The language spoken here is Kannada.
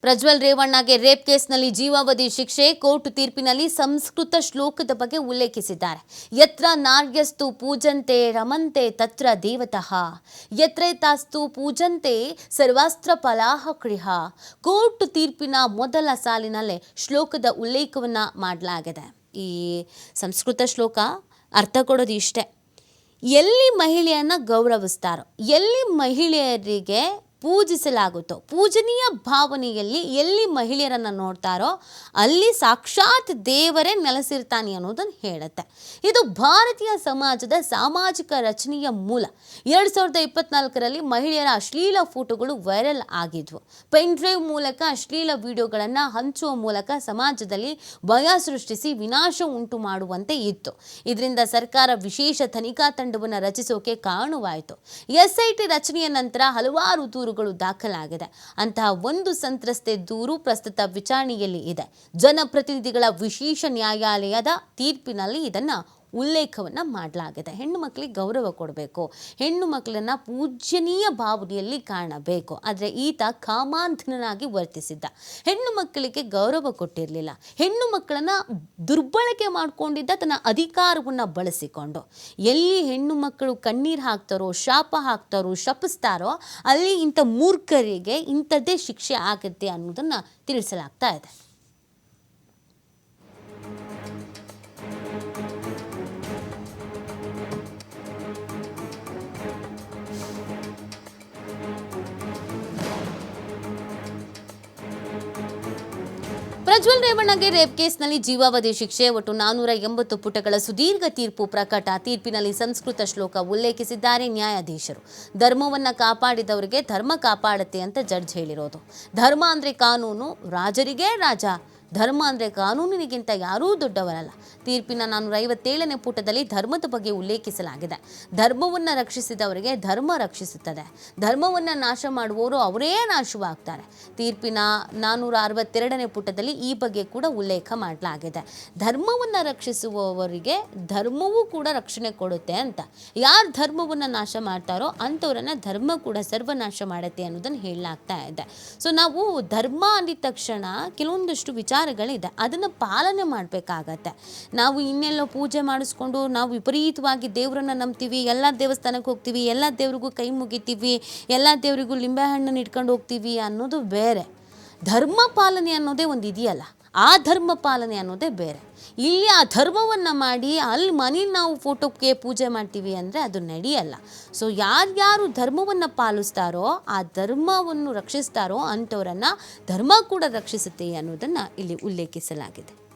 ಪ್ರಜ್ವಲ್ ರೇವಣ್ಣಗೆ ರೇಪ್ ಕೇಸ್ನಲ್ಲಿ ಜೀವಾವಧಿ ಶಿಕ್ಷೆ, ಕೋರ್ಟ್ ತೀರ್ಪಿನಲ್ಲಿ ಸಂಸ್ಕೃತ ಶ್ಲೋಕದ ಬಗ್ಗೆ ಉಲ್ಲೇಖಿಸಿದ್ದಾರೆ. ಯತ್ರ ನಾರ್ಯಸ್ತು ಪೂಜಂತೆ ರಮಂತೆ ತತ್ರ ದೇವತಃ. ಯತ್ರೇತಾಸ್ತು ಪೂಜಂತೆ ಸರ್ವಾಸ್ತ್ರ ಫಲಾಹ ಗೃಹ ಕೋರ್ಟ್ ತೀರ್ಪಿನ ಮೊದಲ ಸಾಲಿನಲ್ಲೇ ಶ್ಲೋಕದ ಉಲ್ಲೇಖವನ್ನು ಮಾಡಲಾಗಿದೆ. ಈ ಸಂಸ್ಕೃತ ಶ್ಲೋಕ ಅರ್ಥ ಕೊಡೋದು ಇಷ್ಟೇ. ಎಲ್ಲಿ ಮಹಿಳೆಯನ್ನು ಗೌರವಿಸ್ತಾರೋ, ಎಲ್ಲಿ ಮಹಿಳೆಯರಿಗೆ ಪೂಜಿಸಲಾಗುತ್ತೋ, ಪೂಜನೀಯ ಭಾವನೆಯಲ್ಲಿ ಎಲ್ಲಿ ಮಹಿಳೆಯರನ್ನು ನೋಡ್ತಾರೋ ಅಲ್ಲಿ ಸಾಕ್ಷಾತ್ ದೇವರೇ ನೆಲೆಸಿರ್ತಾನೆ ಅನ್ನೋದನ್ನು ಹೇಳುತ್ತೆ. ಇದು ಭಾರತೀಯ ಸಮಾಜದ ಸಾಮಾಜಿಕ ರಚನೆಯ ಮೂಲ. ಎರಡು ಸಾವಿರದ ಇಪ್ಪತ್ನಾಲ್ಕರಲ್ಲಿ ಮಹಿಳೆಯರ ಅಶ್ಲೀಲ ಫೋಟೋಗಳು ವೈರಲ್ ಆಗಿದ್ವು. ಪೆನ್ ಡ್ರೈವ್ ಮೂಲಕ ಅಶ್ಲೀಲ ವಿಡಿಯೋಗಳನ್ನು ಹಂಚುವ ಮೂಲಕ ಸಮಾಜದಲ್ಲಿ ಭಯ ಸೃಷ್ಟಿಸಿ ವಿನಾಶ ಉಂಟು ಮಾಡುವಂತೆ ಇತ್ತು. ಇದರಿಂದ ಸರ್ಕಾರ ವಿಶೇಷ ತನಿಖಾ ತಂಡವನ್ನು ರಚಿಸೋಕೆ ಕಾರಣವಾಯಿತು. ಎಸ್ಐಟಿ ರಚನೆಯ ನಂತರ ಹಲವಾರು ದೂರುಗಳು ದಾಖಲಾಗಿದೆ. ಅಂತಹ ಒಂದು ಸಂತ್ರಸ್ತೆ ದೂರು ಪ್ರಸ್ತುತ ವಿಚಾರಣೆಯಲ್ಲಿ ಇದೆ. ಜನಪ್ರತಿನಿಧಿಗಳ ವಿಶೇಷ ನ್ಯಾಯಾಲಯದ ತೀರ್ಪಿನಲ್ಲಿ ಇದನ್ನ ಉಲ್ಲೇಖವನ್ನ ಮಾಡಲಾಗಿದೆ. ಹೆಣ್ಣು ಮಕ್ಕಳಿಗೆ ಗೌರವ ಕೊಡಬೇಕು. ಹೆಣ್ಣು ಮಕ್ಕಳನ್ನು ಪೂಜ್ಯನೀಯ ಭಾವನೆಯಲ್ಲಿ ಕಾಣಬೇಕು. ಆದರೆ ಈತ ಕಾಮಾಂಧನಾಗಿ ವರ್ತಿಸಿದ್ದ. ಹೆಣ್ಣು ಮಕ್ಕಳಿಗೆ ಗೌರವ ಕೊಟ್ಟಿರಲಿಲ್ಲ. ಹೆಣ್ಣು ಮಕ್ಕಳನ್ನು ದುರ್ಬಳಕೆ ಮಾಡಿಕೊಂಡಿದ್ದ ತನ್ನ ಅಧಿಕಾರವನ್ನು ಬಳಸಿಕೊಂಡು. ಎಲ್ಲಿ ಹೆಣ್ಣು ಮಕ್ಕಳು ಕಣ್ಣೀರು ಹಾಕ್ತಾರೋ, ಶಾಪ ಹಾಕ್ತಾರೋ, ಶಪಿಸ್ತಾರೋ, ಅಲ್ಲಿ ಇಂಥ ಮೂರ್ಖರಿಗೆ ಇಂಥದ್ದೇ ಶಿಕ್ಷೆ ಆಗುತ್ತೆ ಅನ್ನೋದನ್ನು ತಿಳಿಸಲಾಗ್ತಾ ಇದೆ. ಪ್ರಜ್ವಲ್ ರೇವಣ್ಣಗೆ ರೇಪ್ ಕೇಸ್ನಲ್ಲಿ ಜೀವಾವಧಿ ಶಿಕ್ಷೆ, ಒಟ್ಟು ನಾನೂರ ಎಂಬತ್ತು ಪುಟಗಳ ಸುದೀರ್ಘ ತೀರ್ಪು ಪ್ರಕಟ. ತೀರ್ಪಿನಲ್ಲಿ ಸಂಸ್ಕೃತ ಶ್ಲೋಕ ಉಲ್ಲೇಖಿಸಿದ್ದಾರೆ ನ್ಯಾಯಾಧೀಶರು. ಧರ್ಮವನ್ನ ಕಾಪಾಡಿದವರಿಗೆ ಧರ್ಮ ಕಾಪಾಡುತ್ತೆ ಅಂತ ಜಡ್ಜ್ ಹೇಳಿರೋದು. ಧರ್ಮ ಅಂದ್ರೆ ಕಾನೂನು, ರಾಜರಿಗೆ ರಾಜ. ಧರ್ಮ ಅಂದರೆ ಕಾನೂನಿನಿಗಿಂತ ಯಾರೂ ದೊಡ್ಡವರಲ್ಲ. ತೀರ್ಪಿನ ನಾನ್ನೂರ ಐವತ್ತೇಳನೇ ಪುಟದಲ್ಲಿ ಧರ್ಮದ ಬಗ್ಗೆ ಉಲ್ಲೇಖಿಸಲಾಗಿದೆ. ಧರ್ಮವನ್ನು ರಕ್ಷಿಸಿದವರಿಗೆ ಧರ್ಮ ರಕ್ಷಿಸುತ್ತದೆ. ಧರ್ಮವನ್ನು ನಾಶ ಮಾಡುವವರು ಅವರೇ ನಾಶವಾಗ್ತಾರೆ. ತೀರ್ಪಿನ ನಾನ್ನೂರ ಅರವತ್ತೆರಡನೇ ಪುಟದಲ್ಲಿ ಈ ಬಗ್ಗೆ ಕೂಡ ಉಲ್ಲೇಖ ಮಾಡಲಾಗಿದೆ. ಧರ್ಮವನ್ನು ರಕ್ಷಿಸುವವರಿಗೆ ಧರ್ಮವೂ ಕೂಡ ರಕ್ಷಣೆ ಕೊಡುತ್ತೆ ಅಂತ. ಯಾರು ಧರ್ಮವನ್ನು ನಾಶ ಮಾಡ್ತಾರೋ ಅಂಥವರನ್ನು ಧರ್ಮ ಕೂಡ ಸರ್ವನಾಶ ಮಾಡುತ್ತೆ ಅನ್ನೋದನ್ನು ಹೇಳಲಾಗ್ತಾ ಇದೆ. ಸೊ ನಾವು ಧರ್ಮ ಅಂದಿದ ತಕ್ಷಣ ಕೆಲವೊಂದಷ್ಟು ವಿಚಾರಗಳಿದೆ ಅದನ್ನು ಪಾಲನೆ ಮಾಡಬೇಕಾಗತ್ತೆ. ನಾವು ಇನ್ನೆಲ್ಲೋ ಪೂಜೆ ಮಾಡಿಸ್ಕೊಂಡು ನಾವು ವಿಪರೀತವಾಗಿ ದೇವರನ್ನು ನಂಬ್ತೀವಿ, ಎಲ್ಲ ದೇವಸ್ಥಾನಕ್ಕೆ ಹೋಗ್ತೀವಿ, ಎಲ್ಲ ದೇವ್ರಿಗೂ ಕೈ ಮುಗಿತೀವಿ, ಎಲ್ಲ ದೇವರಿಗೂ ಲಿಂಬೆಹಣ್ಣನ್ನು ಇಟ್ಕೊಂಡು ಹೋಗ್ತೀವಿ ಅನ್ನೋದು ಬೇರೆ. ಧರ್ಮ ಪಾಲನೆ ಅನ್ನೋದೇ ಒಂದು ಇದೆಯಲ್ಲ. ಆ ಧರ್ಮ ಪಾಲನೆ ಅನ್ನೋದೇ ಬೇರೆ. ಇಲ್ಲಿ ಆ ಧರ್ಮವನ್ನು ಮಾಡಿ ಅಲ್ಲಿ ಮನೆ ನಾವು ಫೋಟೋಕ್ಕೆ ಪೂಜೆ ಮಾಡ್ತೀವಿ ಅಂದರೆ ಅದು ನಡೆಯಲ್ಲ. ಸೊ ಯಾರ್ಯಾರು ಧರ್ಮವನ್ನು ಪಾಲಿಸ್ತಾರೋ ಆ ಧರ್ಮವನ್ನು ರಕ್ಷಿಸ್ತಾರೋ ಅಂಥವರನ್ನು ಧರ್ಮ ಕೂಡ ರಕ್ಷಿಸುತ್ತೆ ಅನ್ನೋದನ್ನು ಇಲ್ಲಿ ಉಲ್ಲೇಖಿಸಲಾಗಿದೆ.